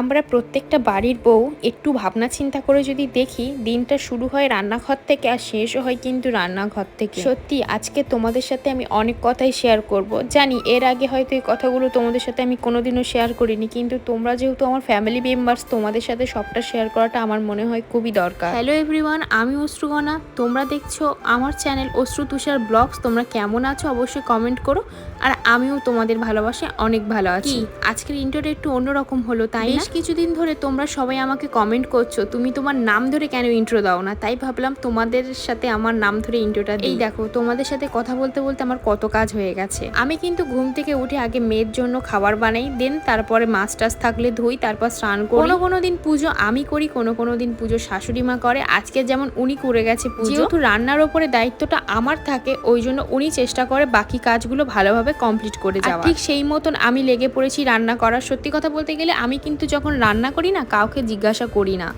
আমরা প্রত্যেকটা বাড়ির বউ একটু ভাবনা চিন্তা করে যদি দেখি দিনটা শুরু হয় রান্নাঘর থেকে আর শেষও হয় কিন্তু রান্নাঘর থেকে। সত্যি আজকে তোমাদের সাথে আমি অনেক কথাই শেয়ার করব। জানি এর আগে হয়তো এই কথাগুলো তোমাদের সাথে আমি কোনোদিনও শেয়ার করিনি কিন্তু তোমরা যেহেতু আমার ফ্যামিলি মেম্বার্স তোমাদের সাথে সবটা শেয়ার করাটা আমার মনে হয় খুবই দরকার। হ্যালো এভরিওয়ান আমি অশ্রুগণা। তোমরা দেখছ আমার চ্যানেল অশ্রু তুষার ব্লগস তোমরা কেমন আছো অবশ্যই কমেন্ট করো। আর আমিও তোমাদের ভালোবাসে অনেক ভালো আছি। আজকের ইন্টারটা একটু অন্যরকম হলো তাই বেশ কিছুদিন ধরে তোমরা সবাই আমাকে কমেন্ট করছ। তুমি তোমার নাম ধরে কেন ইন্ট্রো দাও না? তাই ভাবলাম তোমাদের সাথে আমার নাম ধরে ইন্ট্রোটা এই দেখো তোমাদের সাথে কথা বলতে বলতে আমার কত কাজ হয়ে গেছে। আমি কিন্তু ঘুম থেকে উঠে আগে মেয়ের জন্য খাবার বানাই দেন তারপরে মাছ টাছ থাকলে ধুই তারপর স্নান করি। কোনো কোনো দিন পুজো আমি করি কোনো কোনো দিন পুজো শাশুড়ি মা করে। আজকে যেমন উনি করে গেছে পুজো। যেহেতু রান্নার ওপরে দায়িত্বটা আমার থাকে ওই জন্য উনি চেষ্টা করে বাকি কাজগুলো ভালোভাবে কমপ্লিট করে যাওয়া ঠিক সেই মতন আমি লেগে পড়েছি রান্না করার। সত্যি কথা বলতে গেলে আমি কিন্তু যখন রান্না করি না কাউকে জিজ্ঞাসা করি না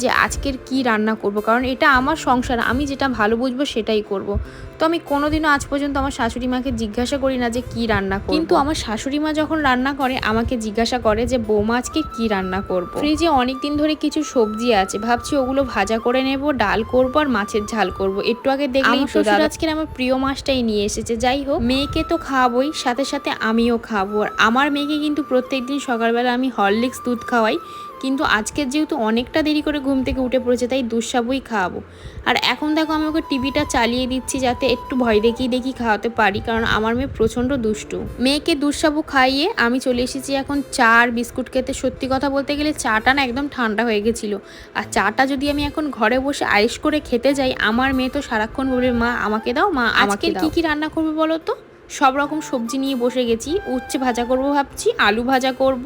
যে আজকের কি রান্না করব কারণ এটা আমার সংসার আমি যেটা ভালো বুঝব সেটাই করব। তো আমি কোনোদিনও আজ পর্যন্ত আমার শাশুড়ি মাকে জিজ্ঞাসা করি না যে কি রান্না করব। কিন্তু আমার শাশুড়ি মা যখন রান্না করে আমাকে জিজ্ঞাসা করে যে বৌমা আজকে কি রান্না করব? ফ্রিজে অনেক দিন ধরে কিছু সবজি আছে ভাবছি ওগুলো ভাজা করে নেব ডাল করব আর মাছের ঝাল করব। একটু আগে দেখলেই তো শ্বশুর আজকের আমার প্রিয় মাছটাই নিয়ে এসেছে যাই হোক। মেয়েকে তো খাওয়াবোই সাথে সাথে আমিও খাব আর আমার মেয়েকে কিন্তু প্রত্যেকদিন সকালবেলা আমি হরলিক্স দুধ খাওয়াই কিন্তু আজকে যেহেতু অনেকটা দেরি করে ঘুম থেকে উঠে পড়েছে তাই দুঃসাবুই খাওয়াবো। আর এখন দেখো আমি ওকে টিভিটা চালিয়ে দিচ্ছি যাতে একটু ভয় দেখিয়ে দেখি খাওয়াতে পারি কারণ আমার মেয়ে প্রচণ্ড দুষ্টু। মেয়েকে দুঃসাবু খাইয়ে আমি চলে এসেছি এখন চা আর বিস্কুট খেতে। সত্যি কথা বলতে গেলে চাটা না একদম ঠান্ডা হয়ে গেছিল। আর চাটা যদি আমি এখন ঘরে বসে আয়েস করে খেতে যাই আমার মেয়ে তো সারাক্ষণ বলবে মা আমাকে দাও মা আমাকে কি কি রান্না করবে বলো তো? সব রকম সবজি নিয়ে বসে গেছি। উচ্ছে ভাজা করব ভাবছি, আলু ভাজা করব,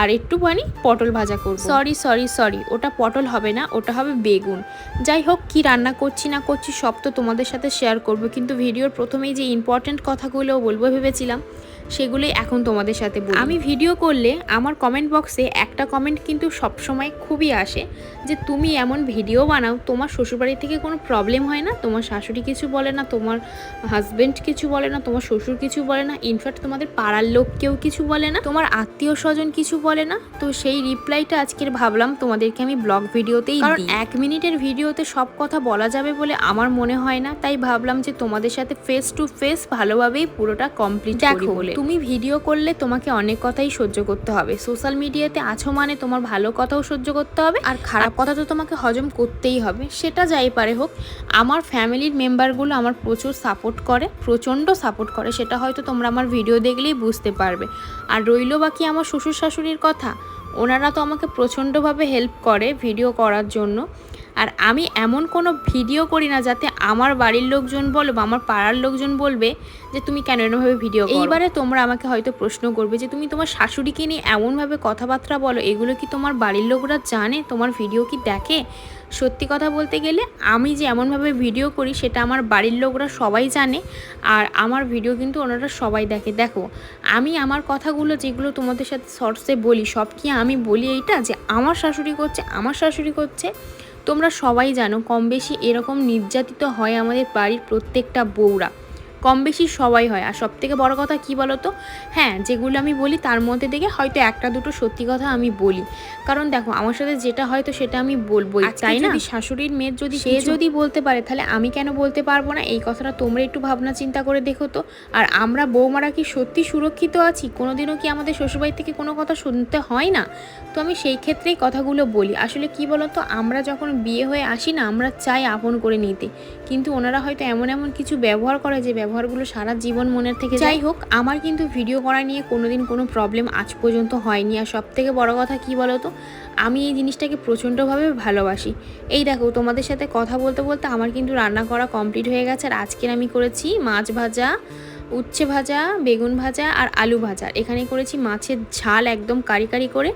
আর একটুখানি পটল ভাজা করব। সরি সরি সরি ওটা পটল হবে না, ওটা হবে বেগুন। যাই হোক, কি রান্না করছি না করছি সব তো তোমাদের সাথে শেয়ার করব, কিন্তু ভিডিওর প্রথমেই যে ইম্পর্ট্যান্ট কথাগুলো বলব, ভেবেছিলাম। সেগুলোই এখন তোমাদের সাথে বলি। আমি ভিডিও করলে আমার কমেন্ট বক্সে একটা কমেন্ট কিন্তু সবসময় খুবই আসে যে তুমি এমন ভিডিও বানাও তোমার শ্বশুরবাড়ি থেকে কোনো প্রবলেম হয় না? তোমার শাশুড়ি কিছু বলে না তোমার হাজব্যান্ড কিছু বলে না তোমার শ্বশুর কিছু বলে না ইনফ্যাক্ট তোমাদের পাড়ার লোক কেউ কিছু বলে না তোমার আত্মীয় স্বজন কিছু বলে না? তো সেই রিপ্লাইটা আজকের ভাবলাম তোমাদেরকে আমি ব্লগ ভিডিওতেই কারণ এক মিনিটের ভিডিওতে সব কথা বলা যাবে বলে আমার মনে হয় না তাই ভাবলাম যে তোমাদের সাথে ফেস টু ফেস ভালোভাবেই পুরোটা কমপ্লিট দেখো বলে। তুমি ভিডিও করলে তোমাকে অনেক কথাই সহ্য করতে হবে। সোশ্যাল মিডিয়াতে আছো মানে তোমার ভালো কথাও সহ্য করতে হবে আর খারাপ কথা তো তোমাকে হজম করতেই হবে। সেটা যাই পারে হোক আমার ফ্যামিলির মেম্বারগুলো আমার প্রচুর সাপোর্ট করে প্রচণ্ড সাপোর্ট করে সেটা হয়তো তোমরা আমার ভিডিও দেখলেই বুঝতে পারবে। আর রইল বাকি আমার শ্বশুর শাশুড়ির কথা ওনারা তো আমাকে প্রচণ্ডভাবে হেল্প করে ভিডিও করার জন্য। আর আমি এমন কোনো ভিডিও করি না যাতে আমার বাড়ির লোকজন বলো বা আমার পাড়ার লোকজন বলবে যে তুমি কেন এরমভাবে ভিডিও এইবারে তোমরা আমাকে হয়তো প্রশ্ন করবে যে তুমি তোমার শাশুড়িকে নিয়ে এমনভাবে কথাবার্তা বলো, এগুলো কি তোমার বাড়ির লোকরা জানে? তোমার ভিডিও কি দেখে? সত্যি কথা বলতে গেলে আমি যে এমনভাবে ভিডিও করি সেটা আমার বাড়ির লোকরা সবাই জানে আর আমার ভিডিও কিন্তু ওনারা সবাই দেখে। দেখো, আমি আমার কথাগুলো যেগুলো তোমাদের সাথে শর্টসে বলি, সব কি আমি বলি এইটা? যে আমার শাশুড়ি করছে, আমার শাশুড়ি করছে তোমরা সবাই জানো কম বেশি এরকম নির্যাতিত হয় আমাদের বাড়ির প্রত্যেকটা বউরা। কম বেশি সবাই হয়। আর সব থেকে বড় কথা কি বলো তো হ্যাঁ যেগুলো আমি বলি তার মধ্যে থেকে হয়তো একটা দুটো সত্যি কথা আমি বলি। কারণ দেখো আমার সাথে যেটা হয়তো সেটা আমি বলব তাই না? শাশুড়ির মেয়ের যদি সে যদি বলতে পারে তাহলে আমি কেন বলতে পারব না? এই কথাটা তোমরা একটু ভাবনা চিন্তা করে দেখো তো। আর আমরা বৌমারা কি সত্যি সুরক্ষিত আছি? কোনোদিনও কি আমাদের শ্বশুরবাড়ি থেকে কোনো কথা শুনতে হয় না? তো আমি সেই ক্ষেত্রেই কথাগুলো বলি। আসলে কি বলতো? আমরা যখন বিয়ে হয়ে আসি না আমরা চাই আপন করে নিতে। কিন্তু ওনারা হয়তো এমন এমন কিছু ব্যবহার করে যে ব্যবহারগুলো সারা জীবন মনের থেকে যাই হোক আমার কিন্তু ভিডিও করা নিয়ে কোনোদিন কোনো প্রবলেম আজ পর্যন্ত হয়নি। আর সব থেকে বড় কথা কি বলতো? আমি এই জিনিসটাকে প্রচণ্ডভাবে ভালোবাসি। এই দেখো তোমাদের সাথে কথা বলতে বলতে আমার কিন্তু রান্না করা কমপ্লিট হয়ে গেছে। আর আজকের আমি করেছি মাছ ভাজা উচ্ছে ভাজা বেগুন ভাজা আর আলু ভাজা। এখানে করেছি মাছের ঝাল একদম কারি কারি করে।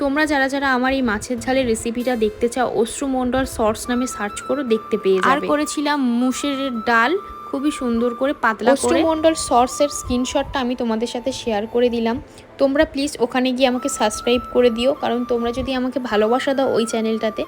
তোমরা যারা যারা আমার এই মাছের ঝালের রেসিপিটা দেখতে চাও অশ্রু মন্ডল শর্টস নামে সার্চ করো দেখতে পেয়ে যাবে। আর করেছিলাম মুসের ডাল খুবই সুন্দর করে পাতলা করে। মন্ডল শর্টসের স্ক্রিনশটটা আমি তোমাদের সাথে শেয়ার করে দিলাম। তোমরা প্লিজ ওখানে গিয়ে আমাকে সাবস্ক্রাইব করে দিও কারণ তোমরা যদি আমাকে ভালোবাসা দাও ওই চ্যানেলটাতে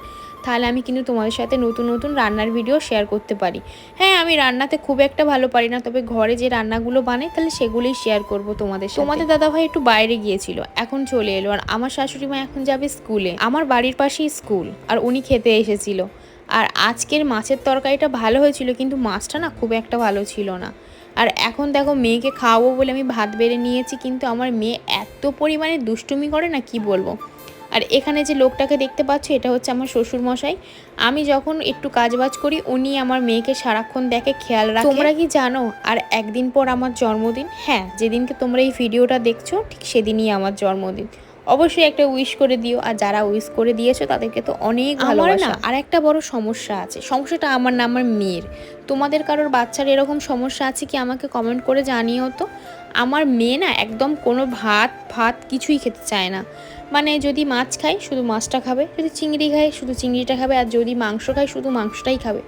তাহলে আমি কিন্তু তোমাদের সাথে নতুন নতুন রান্নার ভিডিও শেয়ার করতে পারি। হ্যাঁ আমি রান্নাতে খুব একটা ভালো পারি না তবে ঘরে যে রান্নাগুলো বানাই তাহলে সেগুলোই শেয়ার করব তোমাদের সাথে। তোমাদের দাদাভাই একটু বাইরে গিয়েছিল এখন চলে এলো। আর আমার শাশুড়ি মা এখন যাবে স্কুলে আমার বাড়ির পাশেই স্কুল আর উনি খেতে এসেছিল। আর আজকের মাছের তরকারিটা ভালো হয়েছিল, কিন্তু মাছটা না খুব একটা ভালো ছিল না। আর এখন দেখো মেয়েকে খাওয়াবো বলে আমি ভাত বেড়ে নিয়েছি, কিন্তু আমার মেয়ে এত পরিমাণে দুষ্টুমি করে না, কি বলব? আর এখানে যে লোকটাকে দেখতে পাচ্ছ, এটা হচ্ছে আমার শ্বশুর মশাই আমি যখন একটু কাজবাজ করি, উনি আমার মেয়েকে সারাক্ষণ দেখে, খেয়াল রাখে। তোমরা কি জানো, আর একদিন পর আমার জন্মদিন? হ্যাঁ যেদিনকে তোমরা এই ভিডিওটা দেখছ, ঠিক সেদিনই আমার জন্মদিন। অবশ্যই একটা উইশ করে দিও। আর যারা উইশ করে দিয়েছ তাদেরকে তো অনেক ভালোবাসা। আর একটা বড় সমস্যা আছে। সমস্যাটা আমার না আমার মেয়ের। তোমাদের কারোর বাচ্চার এরকম সমস্যা আছে কি আমাকে কমেন্ট করে জানিও তো? আমার মেয়ে না একদম কোনো ভাত ভাত কিছুই খেতে চায় না। মানে যদি মাছ খায় শুধু মাছটা খাবে। যদি চিংড়ি খায় শুধু চিংড়িটা খাবে। আর যদি মাংস খায় শুধু মাংসটাই খাবে।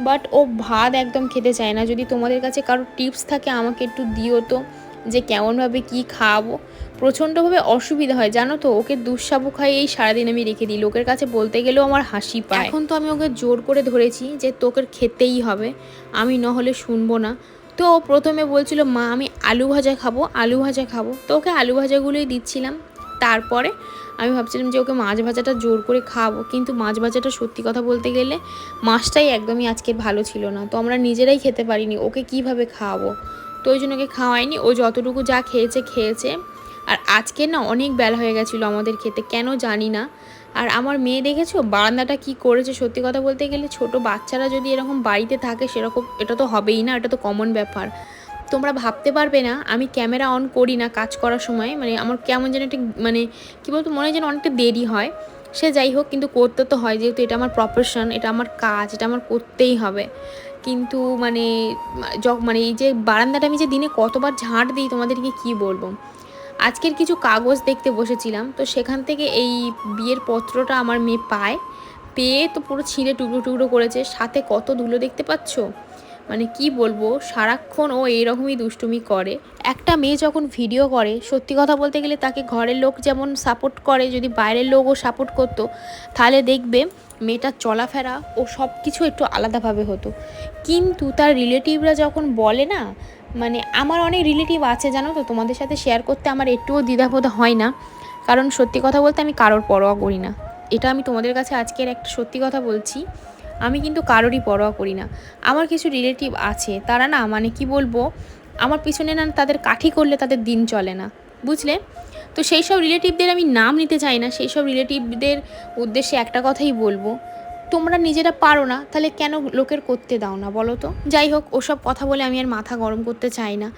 বাট ও ভাত একদম খেতে চায় না। যদি তোমাদের কাছে কারও টিপস থাকে আমাকে একটু দিও তো। যে কেমনভাবে কি খাওয়াবো প্রচণ্ডভাবে অসুবিধা হয়, জানো তো? ওকে দুঃসাবু খাই এই সারাদিন আমি রেখে দিই। লোকের কাছে বলতে গেলেও আমার হাসি পায়। এখন তো আমি ওকে জোর করে ধরেছি যে তোকে খেতেই হবে। আমি নহলে শুনব না। তো ও প্রথমে বলছিল, মা, আমি আলু ভাজা খাব, আলু ভাজা খাব। তো ওকে আলু ভাজাগুলোই দিচ্ছিলাম। তারপরে আমি ভাবছিলাম যে ওকে মাছ ভাজাটা জোর করে খাওয়াবো কিন্তু মাছ ভাজাটা সত্যি কথা বলতে গেলে মাছটাই একদমই আজকের ভালো ছিল না। তো আমরা নিজেরাই খেতে পারিনি, ওকে কীভাবে খাওয়াবো? তো ওই জন্য ওকে খাওয়াইনি। ও যতটুকু যা খেয়েছে খেয়েছে। আর আজকে না অনেক বেলা হয়ে গেছিল আমাদের খেতে, কেন জানি না। আর আমার মেয়ে দেখেছ, বারান্দাটা কি করেছে সত্যি কথা বলতে গেলে, ছোট বাচ্চারা যদি এরকম বাড়িতে থাকে সেরকম, এটা তো হবেই না, এটা তো কমন ব্যাপার। তোমরা ভাবতে পারবে না, আমি ক্যামেরা অন করি না কাজ করার সময় মানে আমার কেমন যেন একটা মানে কী বলতো, মনে হয় যেন অনেকটা দেরি হয়। সে যাই হোক, কিন্তু করতে তো হয়, যেহেতু এটা আমার প্রফেশন এটা আমার কাজ, এটা আমার করতেই হবে। কিন্তু মানে মানে এই যে বারান্দাটা আমি যে দিনে কতবার ঝাঁট দিই তোমাদেরকে কি বলব? আজকের কিছু কাগজ দেখতে বসেছিলাম, তো সেখান থেকে এই বিয়ের পত্রটা আমার মেয়ে পায়, পেয়ে তো পুরো ছিঁড়ে টুকরো টুকরো করেছে, সাথে কত ধুলো দেখতে পাচ্ছ? মানে কি বলব, সারাক্ষণ ও এইরকমই দুষ্টুমি করে। একটা মেয়ে যখন ভিডিও করে, সত্যি কথা বলতে গেলে তাকে ঘরের লোক যেমন সাপোর্ট করে, যদি বাইরের লোকও সাপোর্ট করতো, তাহলে দেখবে মেয়েটার চলাফেরা ও সব কিছু একটু আলাদাভাবে হতো। কিন্তু তার রিলেটিভরা যখন বলে না মানে আমার অনেক রিলেটিভ আছে, জানো তো, তোমাদের সাথে শেয়ার করতে আমার একটুও দ্বিধাবোধ হয় না। কারণ সত্যি কথা বলতে আমি কারোর পরোয়া করি না। এটা আমি তোমাদের কাছে আজকের একটা সত্যি কথা বলছি। আমি কিন্তু কারোরই পরোয়া করি না। আমার কিছু রিলেটিভ আছে, তারা না মানে কি বলব, আমার পিছনে না তাদের কাঠি করলে তাদের দিন চলে না। বুঝলে? তো সেই সব রিলেটিভদের আমি নাম নিতে চাই না, সেই সব রিলেটিভদের উদ্দেশ্যে একটা কথাই বলব, তোমরা নিজেরা পারো না, তাহলে কেন লোকের করতে দাও না বলো তো? যাই হোক, ওসব কথা বলে আমি আর মাথা গরম করতে চাই না।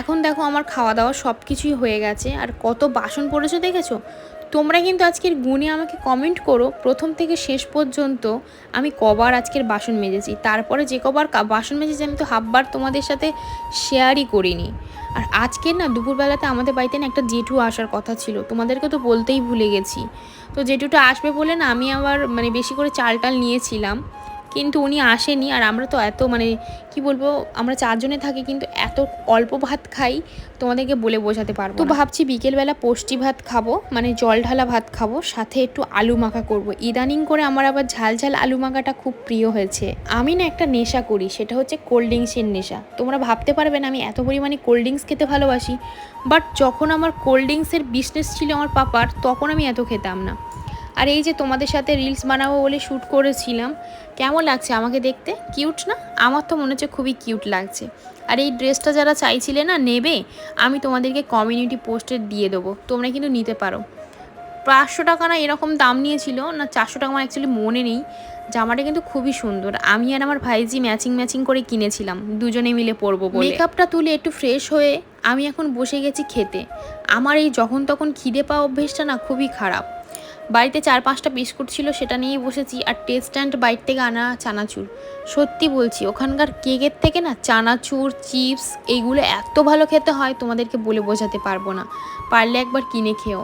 এখন দেখো আমার খাওয়া দাওয়া সব কিছুই হয়ে গেছে, আর কত বাসন পড়েছো দেখেছ? তোমরা কিন্তু আজকের গুণে আমাকে কমেন্ট করো। প্রথম থেকে শেষ পর্যন্ত আমি কবার আজকের বাসন মেজেছি। তারপরে যে কবার বাসন মেজেছি আমি তো হাববার তোমাদের সাথে শেয়ারই করিনি। আর আজকের না, দুপুরবেলাতে আমাদের বাড়িতে না একটা জেঠু আসার কথা ছিল। তোমাদেরকে তো বলতেই ভুলে গেছি। তো জেঠুটা আসবে বলে না আমি আবার মানে বেশি করে চাল টাল নিয়েছিলাম। কিন্তু উনি আসেনি আর আমরা তো এত মানে কি বলব আমরা চারজনে থাকি কিন্তু এত অল্প ভাত খাই তোমাদেরকে বলে বোঝাতে পারব তো ভাবছি বিকেলবেলা পোষ্টি ভাত খাব মানে জল ঢালা ভাত খাব সাথে একটু আলু মাখা করব। ইদানিং করে আমার আবার ঝাল ঝাল আলু মাখাটা খুব প্রিয় হয়েছে। আমি না একটা নেশা করি সেটা হচ্ছে কোল্ড ড্রিঙ্কসের নেশা। তোমরা ভাবতে পারবে না আমি এত পরিমাণে কোল্ড ড্রিঙ্কস খেতে ভালোবাসি বাট যখন আমার কোল্ড ড্রিঙ্কসের বিজনেস ছিল আমার পাপার তখন আমি এত খেতাম না। আর এই যে তোমাদের সাথে রিলস বানাবো বলে শ্যুট করেছিলাম, কেমন লাগছে আমাকে দেখতে? কিউট না? আমার তো মনে হচ্ছে খুবই কিউট লাগছে। আর এই ড্রেসটা যারা চাইছিলে না নেবে, আমি তোমাদেরকে কমিউনিটি পোস্টে দিয়ে দেবো। তোমরা কিন্তু নিতে পারো। পাঁচশো টাকা না এরকম দাম নিয়েছিল, না চারশো টাকা আমার অ্যাকচুয়ালি মনে নেই। জামাটা কিন্তু খুবই সুন্দর। আমি আর আমার ভাইজি ম্যাচিং ম্যাচিং করে কিনেছিলাম। দুজনে মিলে পরবো মেকআপটা তুলে একটু ফ্রেশ হয়ে আমি এখন বসে গেছি খেতে। আমার এই যখন তখন খিদে পাওয়া অভ্যেসটা না খুবই খারাপ। বাড়িতে চার পাঁচটা বিস্কুট ছিল, সেটা নিয়েই বসেছি। আর টেস্ট অ্যান্ড বাইট থেকে আনা চানাচুর। সত্যি বলছি, ওখানকার কেকের থেকে না চানাচুর, চিপস এইগুলো এত ভালো খেতে হয়, তোমাদেরকে বলে বোঝাতে পারব না। পারলে একবার কিনে খেও।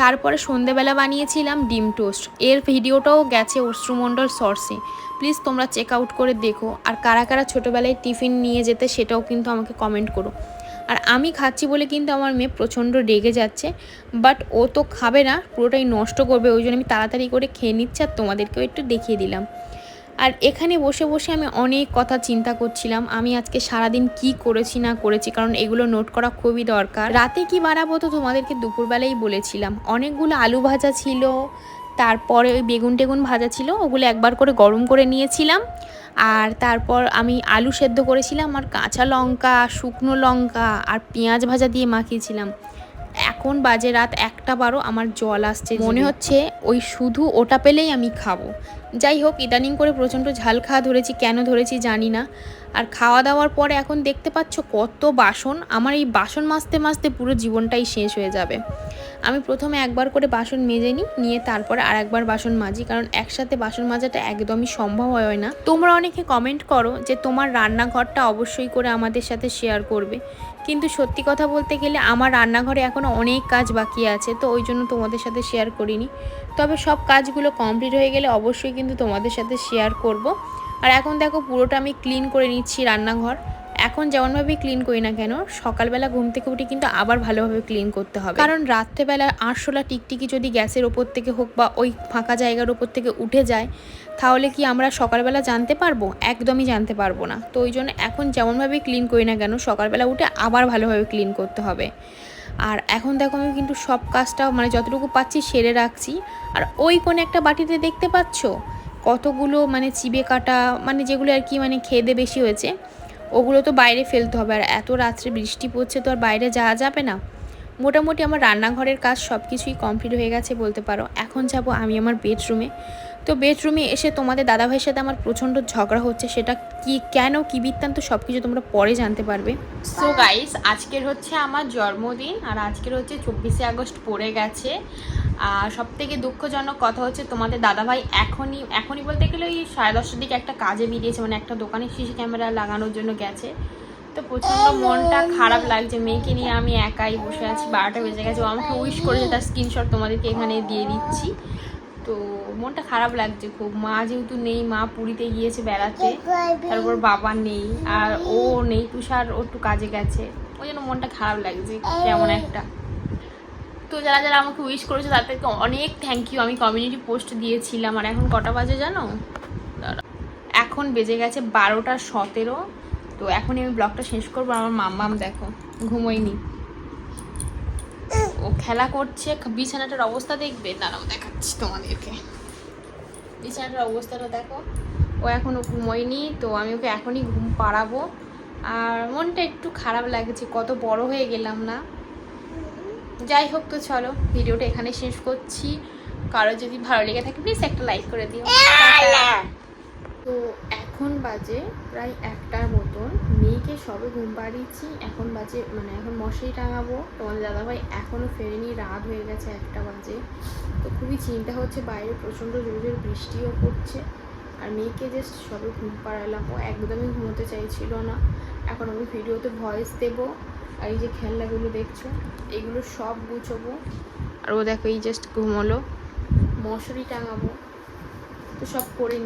তারপরে সন্ধেবেলা বানিয়েছিলাম ডিম টোস্ট। এর ভিডিওটাও গেছে অশ্রুমণ্ডল সর্সে প্লিজ তোমরা চেক আউট করে দেখো। আর কারা কারা ছোটোবেলায় টিফিন নিয়ে যেতে, সেটাও কিন্তু আমাকে কমেন্ট করো। আর আমি খাচ্ছি বলে কিন্তু আমার মেয়ে প্রচণ্ড রেগে যাচ্ছে বাট ও তো খাবে না, পুরোটাই নষ্ট করবে, ওই জন্য আমি তাড়াতাড়ি করে খেয়ে নিচ্ছি আর তোমাদেরকেও একটু দেখিয়ে দিলাম। আর এখানে বসে বসে আমি অনেক কথা চিন্তা করছিলাম, আমি আজকে সারাদিন কি করেছি না করেছি, কারণ এগুলো নোট করা খুবই দরকার। রাতে কি বানাবো তো তোমাদেরকে দুপুরবেলাই বলেছিলাম, অনেকগুলো আলু ভাজা ছিল, তারপরে ওই বেগুন টেগুন ভাজা ছিল, ওগুলো একবার করে গরম করে নিয়েছিলাম আর তারপর আমি আলু সেদ্ধ করেছিলাম আর কাঁচা লঙ্কা, শুকনো লঙ্কা আর পেঁয়াজ ভাজা দিয়ে মাখিয়েছিলাম। এখন বাজে রাত একটা বারো, আমার জল আসছে মনে হচ্ছে ওই শুধু ওটা পেলেই আমি খাব। যাই হোক, ইদানিং করে প্রচণ্ড ঝাল খাওয়া ধরেছি, কেন ধরেছি জানি না। আর খাওয়া দাওয়ার পরে এখন দেখতে পাচ্ছ কত বাসন, আমার এই বাসন মাজতে মাজতে পুরো জীবনটাই শেষ হয়ে যাবে। আমি প্রথমে একবার করে বাসন মেজে নিই, নিয়ে তারপরে আর একবার বাসন মাজি, কারণ একসাথে বাসন মাজাটা একদমই সম্ভব হয় না। তোমরা অনেকে কমেন্ট করো যে তোমার রান্নাঘরটা অবশ্যই করে আমাদের সাথে শেয়ার করবে। কিন্তু সত্যি কথা বলতে গেলে আমার রান্নাঘরে এখনও অনেক কাজ বাকি আছে, তো ওই জন্য তোমাদের সাথে শেয়ার করিনি। তবে সব কাজগুলো কমপ্লিট হয়ে গেলে অবশ্যই কিন্তু তোমাদের সাথে শেয়ার করব। আর এখন দেখো পুরোটা আমি ক্লিন করে নিচ্ছি রান্নাঘর। এখন যেমনভাবে ক্লিন করি না কেন, সকালবেলা ঘুম থেকে উঠে কিন্তু আবার ভালোভাবে ক্লিন করতে হবে। কারণ রাত্রেবেলা আরশোলা টিকটিকি যদি গ্যাসের ওপর থেকে হোক বা ওই ফাঁকা জায়গার ওপর থেকে উঠে যায়, তাহলে কি আমরা সকালবেলা জানতে পারব? একদমই জানতে পারব না। তো ওই জন্য এখন যেমনভাবে ক্লিন করি না কেন, সকালবেলা উঠে আবার ভালোভাবে ক্লিন করতে হবে। আর এখন দেখো আমি কিন্তু সব কাজটা মানে যতটুকু পাচ্ছি সেরে রাখছি। আর ওই কোন একটা বাটিতে দেখতে পাচ্ছ? কতগুলো মানে চিবে কাটা মানে যেগুলো আর কি মানে খেদে বেশি হয়েছে। ওগুলো তো বাইরে ফেলতে হবে আর এত রাত্রে বৃষ্টি পড়ছে তো আর বাইরে যাওয়া যাবে না। মোটামুটি আমার রান্নাঘরের কাজ সব কিছুই কমপ্লিট হয়ে গেছে বলতে পারো। এখন যাব আমি আমার বেডরুমে তো বেডরুমে এসে তোমাদের দাদাভাইয়ের সাথে আমার প্রচণ্ড ঝগড়া হচ্ছে, সেটা কি, কেন, কি বৃত্তান্ত সব কিছু তোমরা পরে জানতে পারবে। সো গাইস আজকের হচ্ছে আমার জন্মদিন আর আজকের হচ্ছে চব্বিশে আগস্ট পড়ে গেছে। সব থেকে দুঃখজনক কথা হচ্ছে তোমাদের দাদাভাই এখনই এখনই বলতে গেলে ওই সাড়ে দশটার দিকে একটা কাজে বেরিয়েছে মানে একটা দোকানে সিসি ক্যামেরা লাগানোর জন্য গেছে। তো প্রচণ্ড মনটা খারাপ লাগছে মেয়েকে নিয়ে আমি একাই বসে আছি বারোটা বেজে গেছে ও আমাকে উইশ করেছে তার স্ক্রিনশট তোমাদেরকে এখানে দিয়ে দিচ্ছি। তো মনটা খারাপ লাগছে খুব মা যেহেতু নেই মা পুরীতে গিয়েছে বেড়াতে তারপর বাবা নেই আর ও নেই তুষার ও একটু কাজে গেছে ওই জন্য মনটা খারাপ লাগছে কেমন একটা। তো যারা যারা আমাকে উইশ করেছে, তাদেরকে অনেক থ্যাংক ইউ আমি কমিউনিটি পোস্ট দিয়েছিলাম, আর এখন কটা বাজে জানো। এখন বেজে গেছে বারোটা সতেরো। তো এখনই আমি ব্লগটা শেষ করব। আমার মাম্মাম দেখো, ঘুমোয়নি। ও খেলা করছে, বিছানাটার অবস্থা দেখবে। দাঁড়াও দেখাচ্ছি তোমাদেরকে। বিছানাটার অবস্থাটা দেখো। ও এখনও ঘুমোয়নি, তো আমি ওকে এখনই ঘুম পাড়াবো। আর মনটা একটু খারাপ লাগছে, কত বড় হয়ে গেলাম না। যাই হোক তো চলো ভিডিওটা এখানে শেষ করছি। কারও যদি ভালো লেগে থাকে প্লিজ একটা লাইক করে দিও। তো এখন বাজে প্রায় একটার মতন। মেয়েকে সবে ঘুম পাড়িয়েছি এখন বাজে মানে এখন মশারি টাঙাবো। তোমাদের দাদাভাই এখনও ফেরেনি রাত হয়ে গেছে একটা বাজে। তো খুবই চিন্তা হচ্ছে বাইরে প্রচণ্ড জোর জোর বৃষ্টিও পড়ছে। আর মেয়েকে জাস্ট সবে ঘুম পাড়ালাম। ও একদমই ঘুমোতে চাইছিল না। এখন আমি ভিডিওতে ভয়েস দেবো। আর এই যে খেলনাগুলো দেখছ, এগুলো সব গুছবো। আর ও দেখো, এই জাস্ট ঘুমোলো। মশারি টাঙাবো। তো সব করে